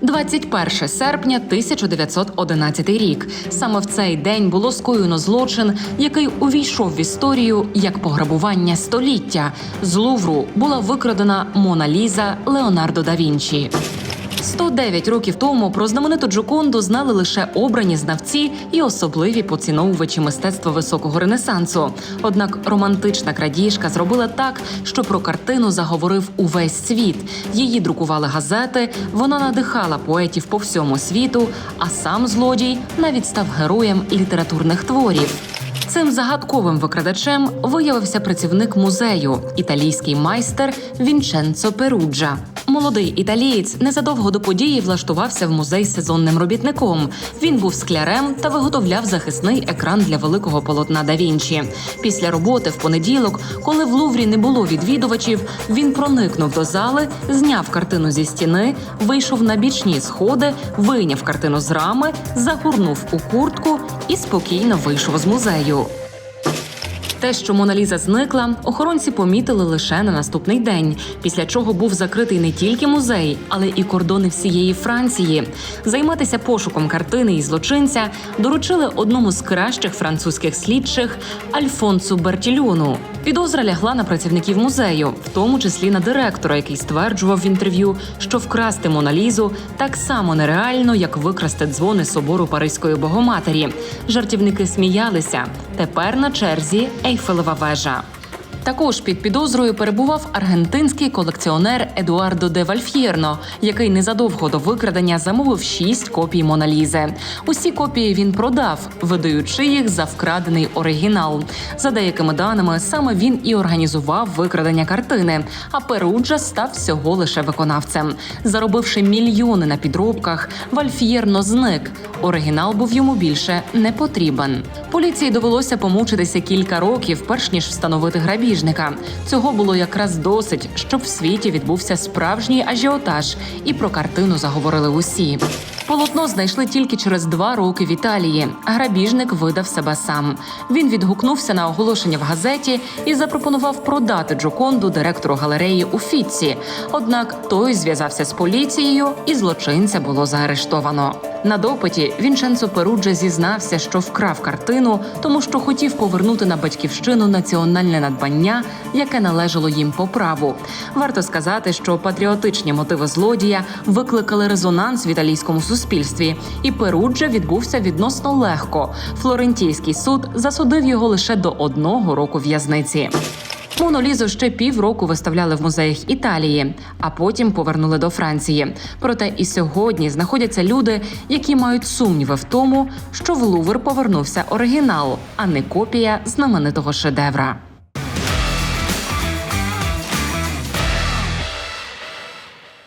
21 серпня 1911 рік. Саме в цей день було скоєно злочин, який увійшов в історію як пограбування століття. З Лувру була викрадена Мона Ліза Леонардо да Вінчі. 109 років тому про знамениту Джоконду знали лише обрані знавці і особливі поціновувачі мистецтва високого ренесансу. Однак романтична крадіжка зробила так, що про картину заговорив увесь світ. Її друкували газети, вона надихала поетів по всьому світу, а сам злодій навіть став героєм літературних творів. Цим загадковим викрадачем виявився працівник музею, італійський майстер Вінченцо Перуджа. Молодий італієць незадовго до події влаштувався в музей сезонним робітником. Він був склярем та виготовляв захисний екран для великого полотна да Вінчі. Після роботи в понеділок, коли в Луврі не було відвідувачів, він проникнув до зали, зняв картину зі стіни, вийшов на бічні сходи, вийняв картину з рами, загорнув у куртку і спокійно вийшов з музею. Те, що Моналіза зникла, охоронці помітили лише на наступний день, після чого був закритий не тільки музей, але і кордони всієї Франції. Займатися пошуком картини і злочинця доручили одному з кращих французьких слідчих Альфонсу Бертільону. Підозра лягла на працівників музею, в тому числі на директора, який стверджував в інтерв'ю, що вкрасти Моналізу так само нереально, як викрасти дзвони собору Паризької Богоматері. Жартівники сміялися. Тепер на черзі Ейфелева вежа. Також під підозрою перебував аргентинський колекціонер Едуардо де Вальф'єрно, який незадовго до викрадення замовив шість копій Моналізи. Усі копії він продав, видаючи їх за вкрадений оригінал. За деякими даними, саме він і організував викрадення картини. А Перуджа став всього лише виконавцем. Заробивши мільйони на підробках, Вальф'єрно зник. Оригінал був йому більше не потрібен. Поліції довелося помучитися кілька років, перш ніж встановити грабіжника. Цього було якраз досить, щоб в світі відбувся справжній ажіотаж, і про картину заговорили усі. Полотно знайшли тільки через два роки в Італії. Грабіжник видав себе сам. Він відгукнувся на оголошення в газеті і запропонував продати Джоконду директору галереї у Фіцці. Однак той зв'язався з поліцією, і злочинця було заарештовано. На допиті Вінченцо Перуджа зізнався, що вкрав картину, тому що хотів повернути на батьківщину національне надбання, яке належало їм по праву. Варто сказати, що патріотичні мотиви злодія викликали резонанс в італійському суспільстві, і Перуджа відбувся відносно легко. Флорентійський суд засудив його лише до одного року в'язниці. Монолізу ще півроку виставляли в музеях Італії, а потім повернули до Франції. Проте і сьогодні знаходяться люди, які мають сумніви в тому, що в Лувр повернувся оригінал, а не копія знаменитого шедевра.